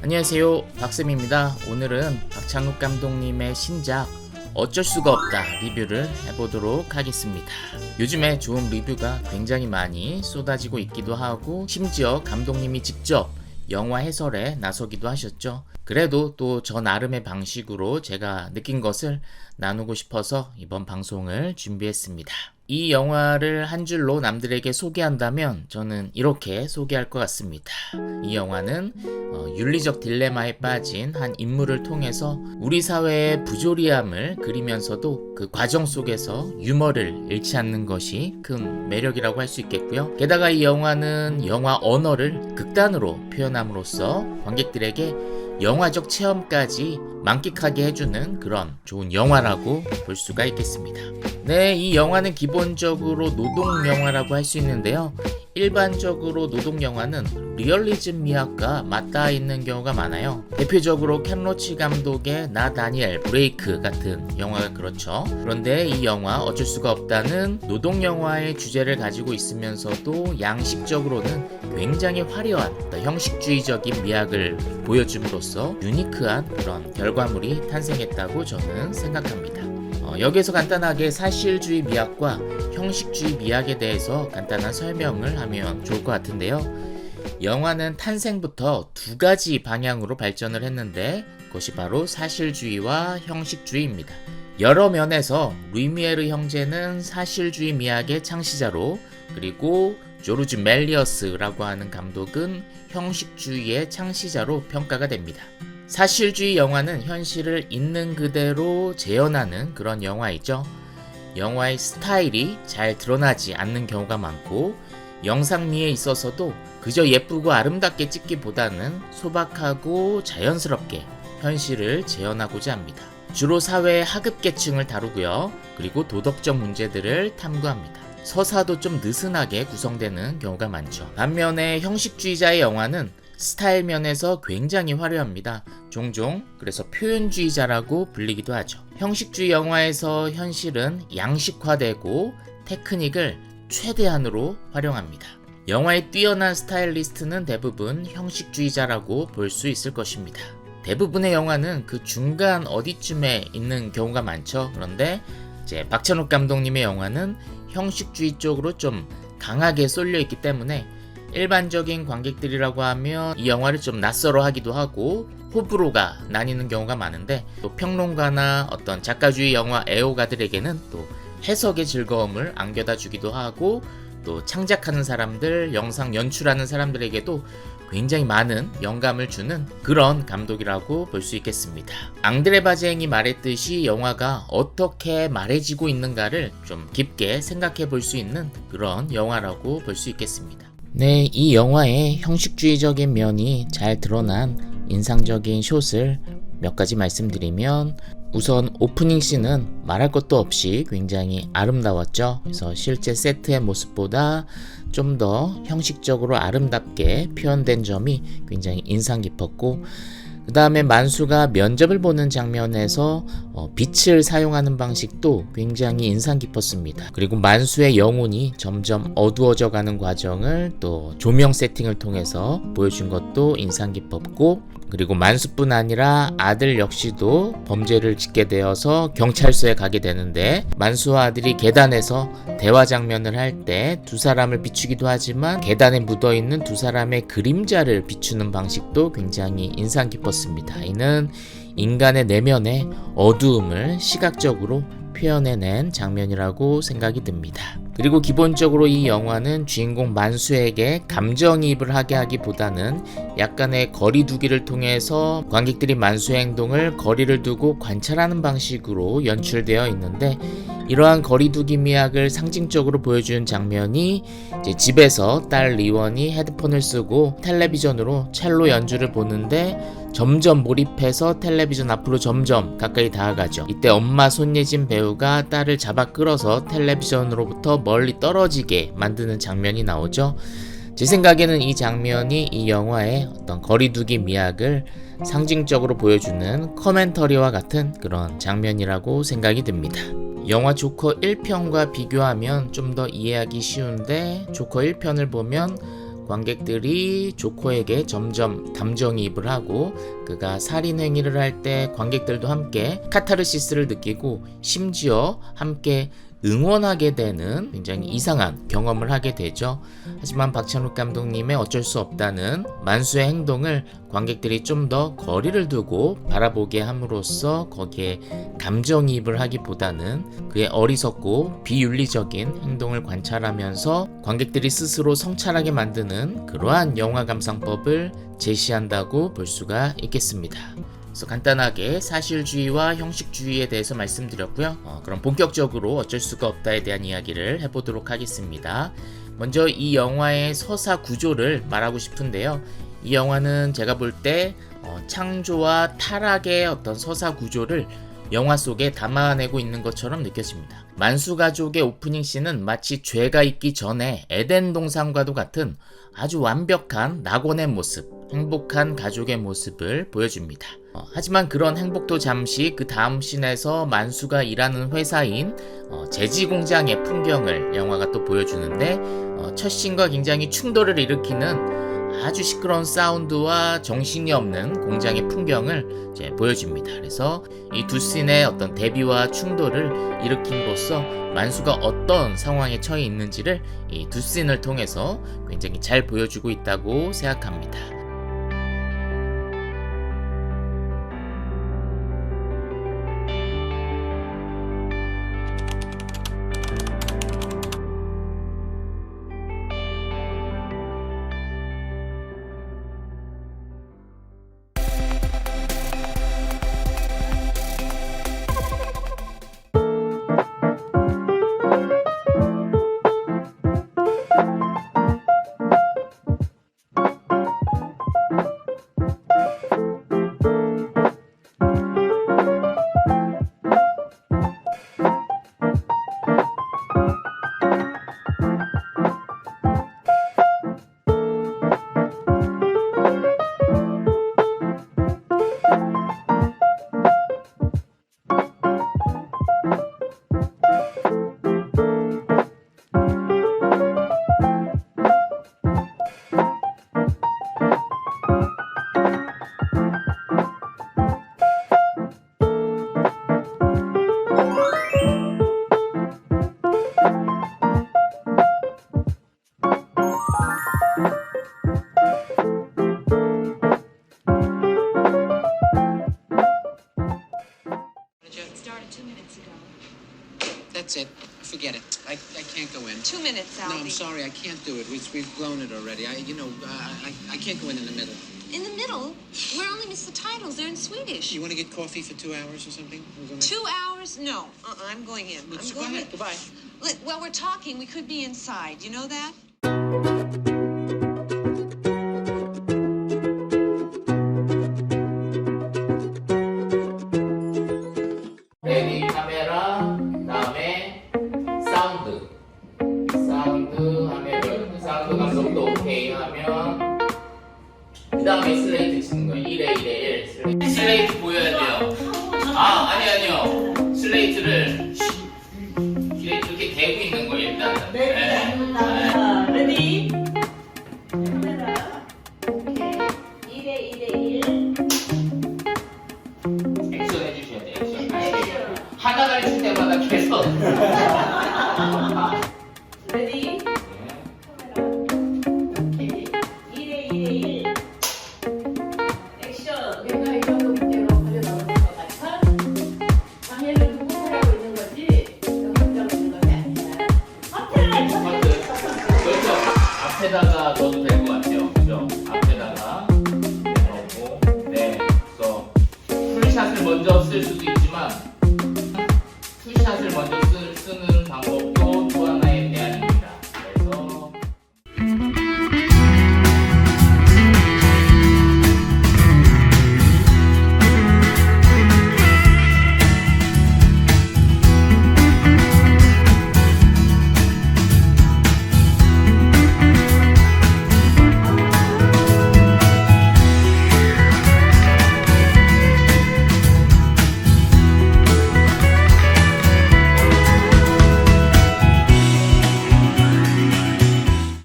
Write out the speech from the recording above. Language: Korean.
안녕하세요. 박쌤입니다. 오늘은 박찬욱 감독님의 신작 어쩔 수가 없다 리뷰를 해보도록 하겠습니다. 요즘에 좋은 리뷰가 굉장히 많이 쏟아지고 있기도 하고 심지어 감독님이 직접 영화 해설에 나서기도 하셨죠. 그래도 또 저 나름의 방식으로 제가 느낀 것을 나누고 싶어서 이번 방송을 준비했습니다. 이 영화를 한 줄로 남들에게 소개한다면 저는 이렇게 소개할 것 같습니다. 이 영화는 어, 윤리적 딜레마에 빠진 한 인물을 통해서 우리 사회의 부조리함을 그리면서도 그 과정 속에서 유머를 잃지 않는 것이 큰 매력이라고 할 수 있겠고요. 게다가 이 영화는 영화 언어를 극단으로 표현함으로써 관객들에게 영화적 체험까지 만끽하게 해주는 그런 좋은 영화라고 볼 수가 있겠습니다. 네, 이 영화는 기본적으로 노동 영화라고 할 수 있는데요. 일반적으로 노동 영화는 리얼리즘 미학과 맞닿아 있는 경우가 많아요. 대표적으로 켄 로치 감독의 나 다니엘 브레이크 같은 영화가 그렇죠. 그런데 이 영화 어쩔 수가 없다는 노동 영화의 주제를 가지고 있으면서도 양식적으로는 굉장히 화려한 형식주의적인 미학을 보여줌으로써 유니크한 그런 결과물이 탄생했다고 저는 생각합니다. 어, 여기에서 간단하게 사실주의 미학과 형식주의 미학에 대해서 간단한 설명을 하면 좋을 것 같은데요. 영화는 탄생부터 두 가지 방향으로 발전을 했는데 그것이 바로 사실주의와 형식주의입니다. 여러 면에서 루이미에르 형제는 사실주의 미학의 창시자로 그리고 조르주 멜리어스라고 하는 감독은 형식주의의 창시자로 평가가 됩니다. 사실주의 영화는 현실을 있는 그대로 재현하는 그런 영화이죠. 영화의 스타일이 잘 드러나지 않는 경우가 많고 영상미에 있어서도 그저 예쁘고 아름답게 찍기보다는 소박하고 자연스럽게 현실을 재현하고자 합니다. 주로 사회의 하급 계층을 다루고요. 그리고 도덕적 문제들을 탐구합니다. 서사도 좀 느슨하게 구성되는 경우가 많죠. 반면에 형식주의자의 영화는 스타일 면에서 굉장히 화려합니다. 종종 그래서 표현주의자라고 불리기도 하죠. 형식주의 영화에서 현실은 양식화되고 테크닉을 최대한으로 활용합니다. 영화의 뛰어난 스타일리스트는 대부분 형식주의자라고 볼 수 있을 것입니다. 대부분의 영화는 그 중간 어디쯤에 있는 경우가 많죠. 그런데 이제 박찬욱 감독님의 영화는 형식주의 쪽으로 좀 강하게 쏠려 있기 때문에 일반적인 관객들이라고 하면 이 영화를 좀 낯설어 하기도 하고 호불호가 나뉘는 경우가 많은데 또 평론가나 어떤 작가주의 영화 애호가들에게는 또 해석의 즐거움을 안겨다 주기도 하고 또 창작하는 사람들, 영상 연출하는 사람들에게도 굉장히 많은 영감을 주는 그런 감독이라고 볼 수 있겠습니다. 앙드레 바쟁이 말했듯이 영화가 어떻게 말해지고 있는가를 좀 깊게 생각해 볼 수 있는 그런 영화라고 볼 수 있겠습니다. 네, 이 영화의 형식주의적인 면이 잘 드러난 인상적인 숏을 몇 가지 말씀드리면 우선 오프닝 씬은 말할 것도 없이 굉장히 아름다웠죠. 그래서 실제 세트의 모습보다 좀 더 형식적으로 아름답게 표현된 점이 굉장히 인상 깊었고 그 다음에 만수가 면접을 보는 장면에서 어, 빛을 사용하는 방식도 굉장히 인상 깊었습니다. 그리고 만수의 영혼이 점점 어두워져 가는 과정을 또 조명 세팅을 통해서 보여준 것도 인상 깊었고 그리고 만수뿐 아니라 아들 역시도 범죄를 짓게 되어서 경찰서에 가게 되는데 만수와 아들이 계단에서 대화 장면을 할 때 두 사람을 비추기도 하지만 계단에 묻어 있는 두 사람의 그림자를 비추는 방식도 굉장히 인상 깊었습니다. 이는 인간의 내면의 어두움을 시각적으로 표현해낸 장면이라고 생각이 듭니다. 그리고 기본적으로 이 영화는 주인공 만수에게 감정이입을 하게 하기보다는 약간의 거리두기를 통해서 관객들이 만수의 행동을 거리를 두고 관찰하는 방식으로 연출되어 있는데 이러한 거리두기 미학을 상징적으로 보여주는 장면이 집에서 딸 리원이 헤드폰을 쓰고 텔레비전으로 첼로 연주를 보는데 점점 몰입해서 텔레비전 앞으로 점점 가까이 다가가죠. 이때 엄마 손예진 배우가 딸을 잡아 끌어서 텔레비전으로부터 멀리 떨어지게 만드는 장면이 나오죠. 제 생각에는 이 장면이 이 영화의 어떤 거리두기 미학을 상징적으로 보여주는 커멘터리와 같은 그런 장면이라고 생각이 듭니다. 영화 조커 1편과 비교하면 좀 더 이해하기 쉬운데 조커 1편을 보면 관객들이 조커에게 점점 담정이입을 하고 그가 살인 행위를 할 때 관객들도 함께 카타르시스를 느끼고 심지어 함께 응원하게 되는 굉장히 이상한 경험을 하게 되죠. 하지만 박찬욱 감독님의 어쩔 수 없다는 만수의 행동을 관객들이 좀 더 거리를 두고 바라보게 함으로써 거기에 감정이입을 하기보다는 그의 어리석고 비윤리적인 행동을 관찰하면서 관객들이 스스로 성찰하게 만드는 그러한 영화 감상법을 제시한다고 볼 수가 있겠습니다. 그래서 간단하게 사실주의와 형식주의에 대해서 말씀드렸고요. 어, 그럼 본격적으로 어쩔 수가 없다에 대한 이야기를 해보도록 하겠습니다. 먼저 이 영화의 서사 구조를 말하고 싶은데요. 이 영화는 제가 볼때 어, 창조와 타락의 어떤 서사 구조를 영화 속에 담아내고 있는 것처럼 느껴집니다. 만수가족의 오프닝 씬은 마치 죄가 있기 전에 에덴 동산과도 같은 아주 완벽한 낙원의 모습, 행복한 가족의 모습을 보여줍니다. 어, 하지만 그런 행복도 잠시 그 다음 씬에서 만수가 일하는 회사인 어, 제지 공장의 풍경을 영화가 또 보여주는데 어, 첫 씬과 굉장히 충돌을 일으키는 아주 시끄러운 사운드와 정신이 없는 공장의 풍경을 이제 보여줍니다. 그래서 이 두 씬의 어떤 대비와 충돌을 일으킴으로써 만수가 어떤 상황에 처해 있는지를 이 두 씬을 통해서 굉장히 잘 보여주고 있다고 생각합니다. It. Forget it. I, I can't go in. Two minutes, No, I'm sorry. I can't do it. We've, we've blown it already. I, you know, uh, I, I can't go in in the middle. In the middle, we're only missed the titles. They're in Swedish. You want to get coffee for two hours or something? Two hours? No. Uh-uh, I'm going in. Let's I'm go going ahead. in. Goodbye. Look, while we're talking, we could be inside. You know that? 다음에 슬레이트 치는 거예요. 1에 1에 1 슬레이트, 보여야 돼요. 아 아니 아니요. 슬레이트를 사실 먼저